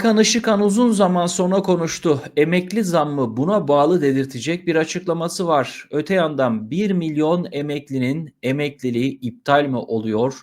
Bakan Işıkhan uzun zaman sonra konuştu. Emekli zammı buna bağlı dedirtecek bir açıklaması var. Öte yandan 1 milyon emeklinin emekliliği iptal mi oluyor?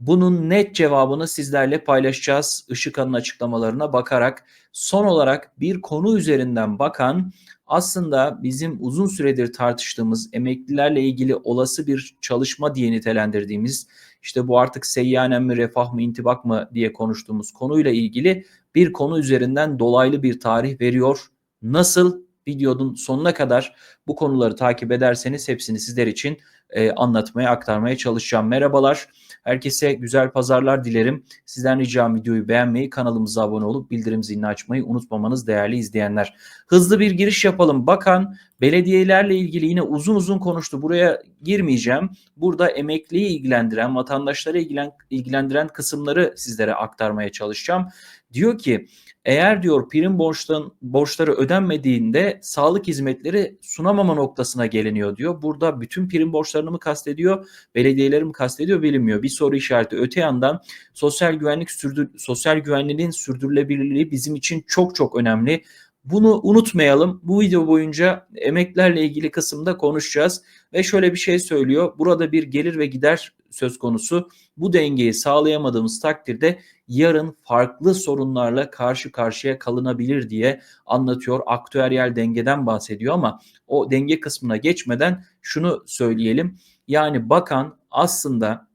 Bunun net cevabını sizlerle paylaşacağız Işıkhan'ın açıklamalarına bakarak. Son olarak bir konu üzerinden bakan aslında bizim uzun süredir tartıştığımız emeklilerle ilgili olası bir çalışma diye nitelendirdiğimiz işte bu artık seyyanen mi refah mı intibak mı diye konuştuğumuz konuyla ilgili bir konu üzerinden dolaylı bir tarih veriyor. Nasıl videonun sonuna kadar bu konuları takip ederseniz hepsini sizler için e, anlatmaya, aktarmaya çalışacağım. Merhabalar, herkese güzel pazarlar dilerim. Sizden ricam videoyu beğenmeyi, kanalımıza abone olup bildirim zilini açmayı unutmamanız değerli izleyenler. Hızlı bir giriş yapalım. Bakan belediyelerle ilgili yine uzun uzun konuştu. Buraya girmeyeceğim. Burada emekliyi ilgilendiren, vatandaşları ilgilen, ilgilendiren kısımları sizlere aktarmaya çalışacağım. Diyor ki eğer diyor prim borçların, borçları ödenmediğinde sağlık hizmetleri sunamama noktasına geliniyor diyor. Burada bütün prim borçlarını mı kastediyor, belediyeleri mi kastediyor bilinmiyor. Bir soru işareti. Öte yandan sosyal güvenlik sürdür sosyal güvenliğin sürdürülebilirliği bizim için çok çok önemli. Bunu unutmayalım. Bu video boyunca emeklerle ilgili kısımda konuşacağız ve şöyle bir şey söylüyor. Burada bir gelir ve gider söz konusu. Bu dengeyi sağlayamadığımız takdirde yarın farklı sorunlarla karşı karşıya kalınabilir diye anlatıyor. Aktüeryel dengeden bahsediyor ama o denge kısmına geçmeden şunu söyleyelim. Yani bakan aslında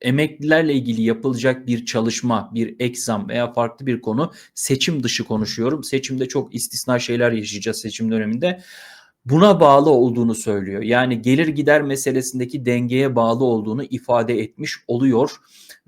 emeklilerle ilgili yapılacak bir çalışma, bir eksam veya farklı bir konu seçim dışı konuşuyorum. Seçimde çok istisna şeyler yaşayacağız seçim döneminde. Buna bağlı olduğunu söylüyor. Yani gelir gider meselesindeki dengeye bağlı olduğunu ifade etmiş oluyor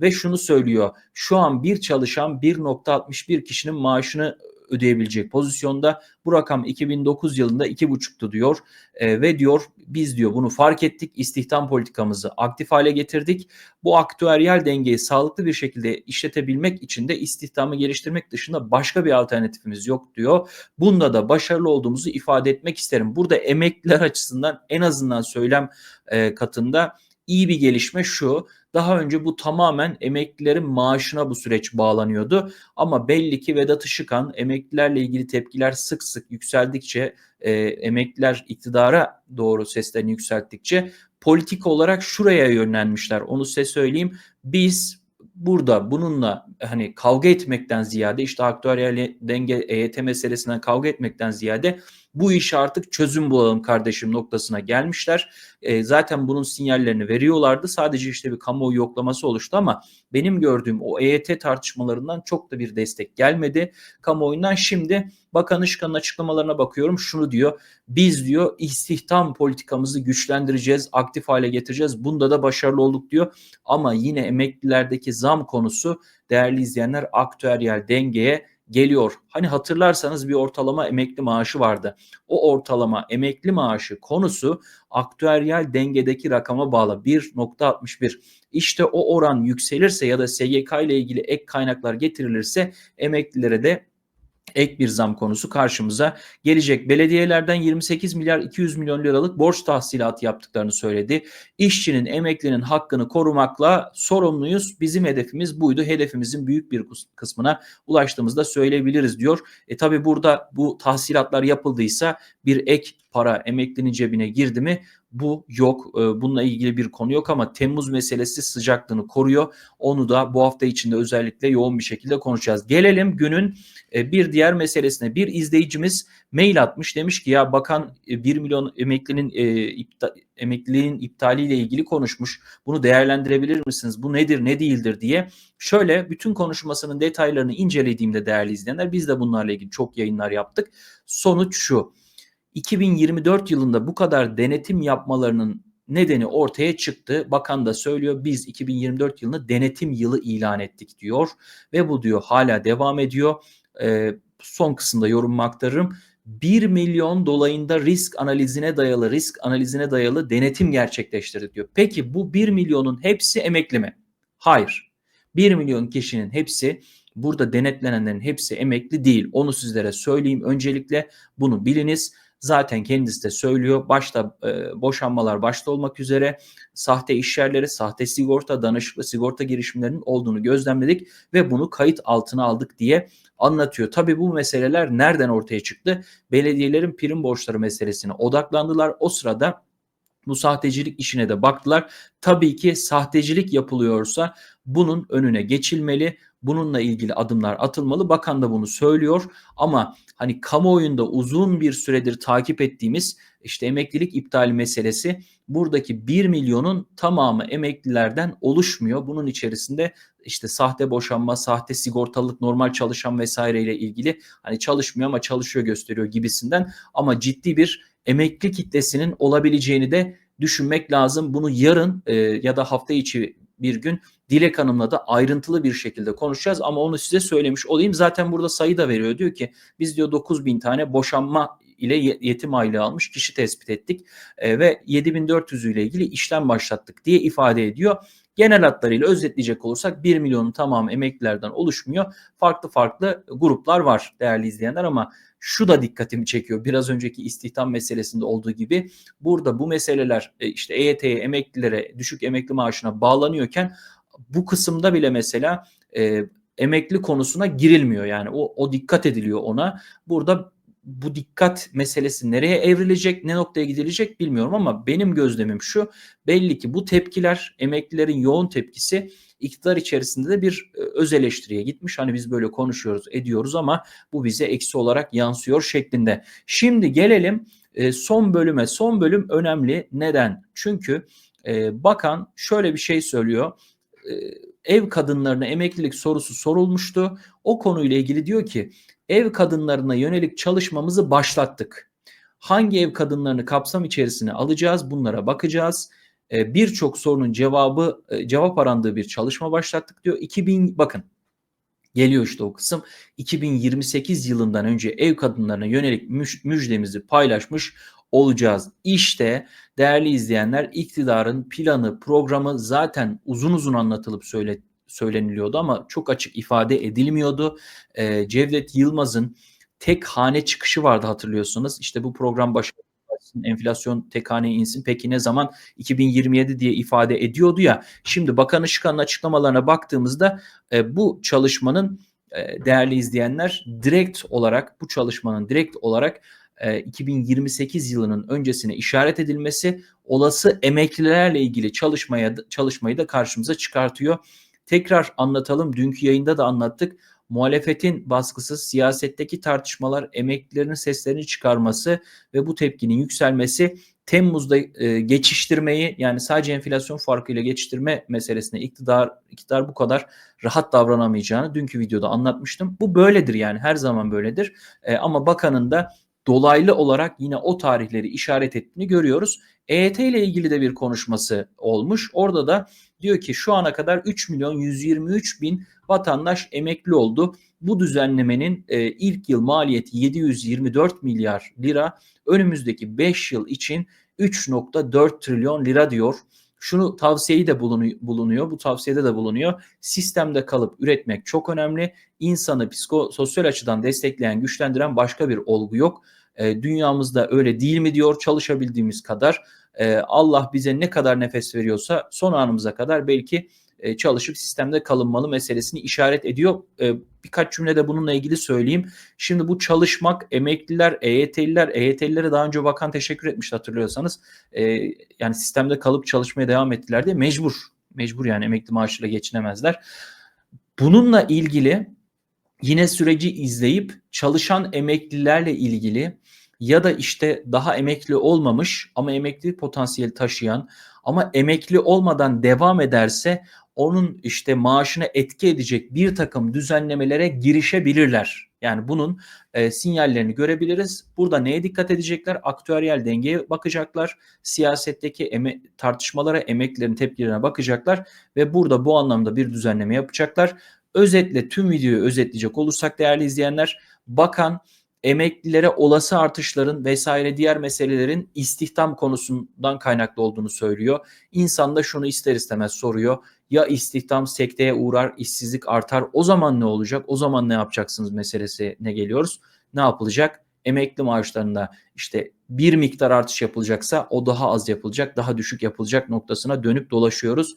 ve şunu söylüyor. Şu an bir çalışan 1.61 kişinin maaşını ödeyebilecek pozisyonda. Bu rakam 2009 yılında 2,5'tu diyor e, ve diyor biz diyor bunu fark ettik istihdam politikamızı aktif hale getirdik. Bu aktüeryal dengeyi sağlıklı bir şekilde işletebilmek için de istihdamı geliştirmek dışında başka bir alternatifimiz yok diyor. Bunda da başarılı olduğumuzu ifade etmek isterim. Burada emekliler açısından en azından söylem e, katında iyi bir gelişme şu. Daha önce bu tamamen emeklilerin maaşına bu süreç bağlanıyordu. Ama belli ki Vedat Işıkhan emeklilerle ilgili tepkiler sık sık yükseldikçe, e, emekliler iktidara doğru seslerini yükselttikçe politik olarak şuraya yönlenmişler. Onu size söyleyeyim. Biz burada bununla hani kavga etmekten ziyade işte aktüeryal denge EYT meselesinden kavga etmekten ziyade bu iş artık çözüm bulalım kardeşim noktasına gelmişler. E, zaten bunun sinyallerini veriyorlardı. Sadece işte bir kamuoyu yoklaması oluştu ama benim gördüğüm o EYT tartışmalarından çok da bir destek gelmedi. Kamuoyundan şimdi Bakan Işkan'ın açıklamalarına bakıyorum. Şunu diyor. Biz diyor istihdam politikamızı güçlendireceğiz, aktif hale getireceğiz. Bunda da başarılı olduk diyor. Ama yine emeklilerdeki zam konusu değerli izleyenler aktüeryel dengeye geliyor. Hani hatırlarsanız bir ortalama emekli maaşı vardı. O ortalama emekli maaşı konusu aktüeryal dengedeki rakama bağlı 1.61. İşte o oran yükselirse ya da SGK ile ilgili ek kaynaklar getirilirse emeklilere de ek bir zam konusu karşımıza gelecek. Belediyelerden 28 milyar 200 milyon liralık borç tahsilatı yaptıklarını söyledi. İşçinin, emeklinin hakkını korumakla sorumluyuz. Bizim hedefimiz buydu. Hedefimizin büyük bir kısmına ulaştığımızda söyleyebiliriz diyor. E tabi burada bu tahsilatlar yapıldıysa bir ek para emeklinin cebine girdi mi bu yok. Ee, bununla ilgili bir konu yok ama Temmuz meselesi sıcaklığını koruyor. Onu da bu hafta içinde özellikle yoğun bir şekilde konuşacağız. Gelelim günün e, bir diğer meselesine. Bir izleyicimiz mail atmış. Demiş ki ya bakan 1 e, milyon emeklinin e, ipta, emekliliğin iptaliyle ilgili konuşmuş. Bunu değerlendirebilir misiniz? Bu nedir, ne değildir diye. Şöyle bütün konuşmasının detaylarını incelediğimde değerli izleyenler biz de bunlarla ilgili çok yayınlar yaptık. Sonuç şu 2024 yılında bu kadar denetim yapmalarının nedeni ortaya çıktı. Bakan da söylüyor biz 2024 yılını denetim yılı ilan ettik diyor ve bu diyor hala devam ediyor. E, son kısımda yorumumu aktarırım. 1 milyon dolayında risk analizine dayalı risk analizine dayalı denetim gerçekleştirdi diyor. Peki bu 1 milyonun hepsi emekli mi? Hayır. 1 milyon kişinin hepsi burada denetlenenlerin hepsi emekli değil. Onu sizlere söyleyeyim. Öncelikle bunu biliniz. Zaten kendisi de söylüyor. Başta e, boşanmalar başta olmak üzere sahte işyerleri, sahte sigorta, danışıklı sigorta girişimlerinin olduğunu gözlemledik ve bunu kayıt altına aldık diye anlatıyor. Tabii bu meseleler nereden ortaya çıktı? Belediyelerin prim borçları meselesine odaklandılar. O sırada bu sahtecilik işine de baktılar. Tabii ki sahtecilik yapılıyorsa bunun önüne geçilmeli. Bununla ilgili adımlar atılmalı. Bakan da bunu söylüyor ama hani kamuoyunda uzun bir süredir takip ettiğimiz işte emeklilik iptali meselesi buradaki 1 milyonun tamamı emeklilerden oluşmuyor. Bunun içerisinde işte sahte boşanma, sahte sigortalık, normal çalışan vesaireyle ilgili hani çalışmıyor ama çalışıyor gösteriyor gibisinden ama ciddi bir emekli kitlesinin olabileceğini de düşünmek lazım. Bunu yarın e, ya da hafta içi bir gün Dilek Hanım'la da ayrıntılı bir şekilde konuşacağız ama onu size söylemiş olayım. Zaten burada sayı da veriyor. Diyor ki biz diyor 9 bin tane boşanma ile yetim aylığı almış kişi tespit ettik e, ve 7400 ile ilgili işlem başlattık diye ifade ediyor. Genel hatlarıyla özetleyecek olursak 1 milyonun tamamı emeklilerden oluşmuyor. Farklı farklı gruplar var değerli izleyenler ama şu da dikkatimi çekiyor. Biraz önceki istihdam meselesinde olduğu gibi burada bu meseleler e, işte EYT'ye, emeklilere, düşük emekli maaşına bağlanıyorken bu kısımda bile mesela e, emekli konusuna girilmiyor. Yani o, o dikkat ediliyor ona. Burada bu dikkat meselesi nereye evrilecek, ne noktaya gidilecek bilmiyorum ama benim gözlemim şu. Belli ki bu tepkiler, emeklilerin yoğun tepkisi iktidar içerisinde de bir e, öz eleştiriye gitmiş. Hani biz böyle konuşuyoruz, ediyoruz ama bu bize eksi olarak yansıyor şeklinde. Şimdi gelelim e, son bölüme. Son bölüm önemli. Neden? Çünkü e, bakan şöyle bir şey söylüyor. Ev kadınlarına emeklilik sorusu sorulmuştu. O konuyla ilgili diyor ki ev kadınlarına yönelik çalışmamızı başlattık. Hangi ev kadınlarını kapsam içerisine alacağız? Bunlara bakacağız. Ee, birçok sorunun cevabı e, cevap arandığı bir çalışma başlattık diyor. 2000 bakın geliyor işte o kısım. 2028 yılından önce ev kadınlarına yönelik müjdemizi paylaşmış olacağız. İşte değerli izleyenler iktidarın planı, programı zaten uzun uzun anlatılıp söyle, söyleniliyordu ama çok açık ifade edilmiyordu. Ee, Cevdet Yılmaz'ın tek hane çıkışı vardı hatırlıyorsunuz. İşte bu program başında enflasyon tek hane insin. Peki ne zaman 2027 diye ifade ediyordu ya. Şimdi Bakan Işıkhan'ın açıklamalarına baktığımızda e, bu çalışmanın e, değerli izleyenler direkt olarak bu çalışmanın direkt olarak 2028 e, yılının öncesine işaret edilmesi olası emeklilerle ilgili çalışmaya çalışmayı da karşımıza çıkartıyor. Tekrar anlatalım. Dünkü yayında da anlattık. Muhalefetin baskısı, siyasetteki tartışmalar, emeklilerin seslerini çıkarması ve bu tepkinin yükselmesi Temmuz'da e, geçiştirmeyi yani sadece enflasyon farkıyla geçiştirme meselesine iktidar iktidar bu kadar rahat davranamayacağını dünkü videoda anlatmıştım. Bu böyledir yani her zaman böyledir. E, ama bakanın da dolaylı olarak yine o tarihleri işaret ettiğini görüyoruz. EYT ile ilgili de bir konuşması olmuş. Orada da diyor ki şu ana kadar 3 milyon 123 bin vatandaş emekli oldu. Bu düzenlemenin e, ilk yıl maliyeti 724 milyar lira. Önümüzdeki 5 yıl için 3.4 trilyon lira diyor. Şunu tavsiyeyi de bulunuyor. Bu tavsiyede de bulunuyor. Sistemde kalıp üretmek çok önemli. İnsanı psikososyal açıdan destekleyen, güçlendiren başka bir olgu yok. E, dünyamızda öyle değil mi diyor çalışabildiğimiz kadar. E, Allah bize ne kadar nefes veriyorsa son anımıza kadar belki e, çalışıp sistemde kalınmalı meselesini işaret ediyor. E, birkaç cümlede bununla ilgili söyleyeyim. Şimdi bu çalışmak emekliler, EYT'liler, EYT'lilere daha önce bakan teşekkür etmişti hatırlıyorsanız. E, yani sistemde kalıp çalışmaya devam ettiler diye mecbur. Mecbur yani emekli maaşıyla geçinemezler. Bununla ilgili yine süreci izleyip çalışan emeklilerle ilgili ya da işte daha emekli olmamış ama emekli potansiyeli taşıyan ama emekli olmadan devam ederse onun işte maaşına etki edecek bir takım düzenlemelere girişebilirler. Yani bunun e, sinyallerini görebiliriz. Burada neye dikkat edecekler? Aktüeryel dengeye bakacaklar. Siyasetteki eme tartışmalara, emeklilerin tepkilerine bakacaklar ve burada bu anlamda bir düzenleme yapacaklar. Özetle tüm videoyu özetleyecek olursak değerli izleyenler, bakan emeklilere olası artışların vesaire diğer meselelerin istihdam konusundan kaynaklı olduğunu söylüyor. İnsan da şunu ister istemez soruyor. Ya istihdam sekteye uğrar, işsizlik artar. O zaman ne olacak? O zaman ne yapacaksınız meselesi ne geliyoruz? Ne yapılacak? emekli maaşlarında işte bir miktar artış yapılacaksa o daha az yapılacak, daha düşük yapılacak noktasına dönüp dolaşıyoruz.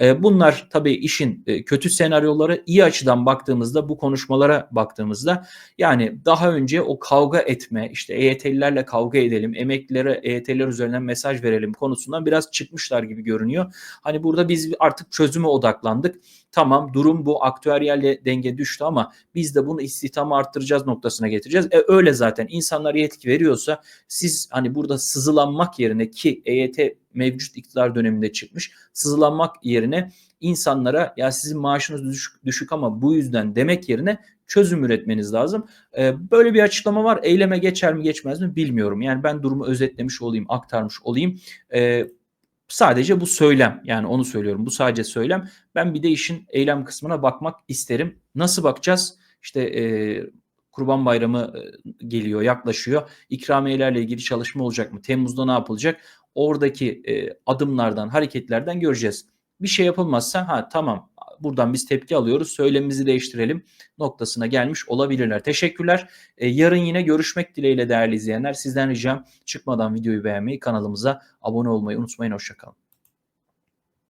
E, bunlar tabii işin e, kötü senaryoları. iyi açıdan baktığımızda bu konuşmalara baktığımızda yani daha önce o kavga etme işte EYT'lilerle kavga edelim, emeklilere EYT'liler üzerinden mesaj verelim konusundan biraz çıkmışlar gibi görünüyor. Hani burada biz artık çözüme odaklandık. Tamam durum bu aktüeryelle denge düştü ama biz de bunu istihdamı arttıracağız noktasına getireceğiz. E öyle zaten insanlar yetki veriyorsa siz hani burada sızılanmak yerine ki EYT mevcut iktidar döneminde çıkmış sızılanmak yerine insanlara ya sizin maaşınız düşük, düşük ama bu yüzden demek yerine çözüm üretmeniz lazım. Ee, böyle bir açıklama var. Eyleme geçer mi geçmez mi bilmiyorum. Yani ben durumu özetlemiş olayım, aktarmış olayım. Ee, sadece bu söylem yani onu söylüyorum. Bu sadece söylem. Ben bir de işin eylem kısmına bakmak isterim. Nasıl bakacağız? İşte e, Kurban Bayramı geliyor, yaklaşıyor. İkramiyelerle ilgili çalışma olacak mı? Temmuz'da ne yapılacak? Oradaki e, adımlardan, hareketlerden göreceğiz. Bir şey yapılmazsa ha tamam buradan biz tepki alıyoruz, söylemimizi değiştirelim noktasına gelmiş olabilirler. Teşekkürler. E, yarın yine görüşmek dileğiyle değerli izleyenler. Sizden ricam çıkmadan videoyu beğenmeyi, kanalımıza abone olmayı unutmayın. Hoşçakalın.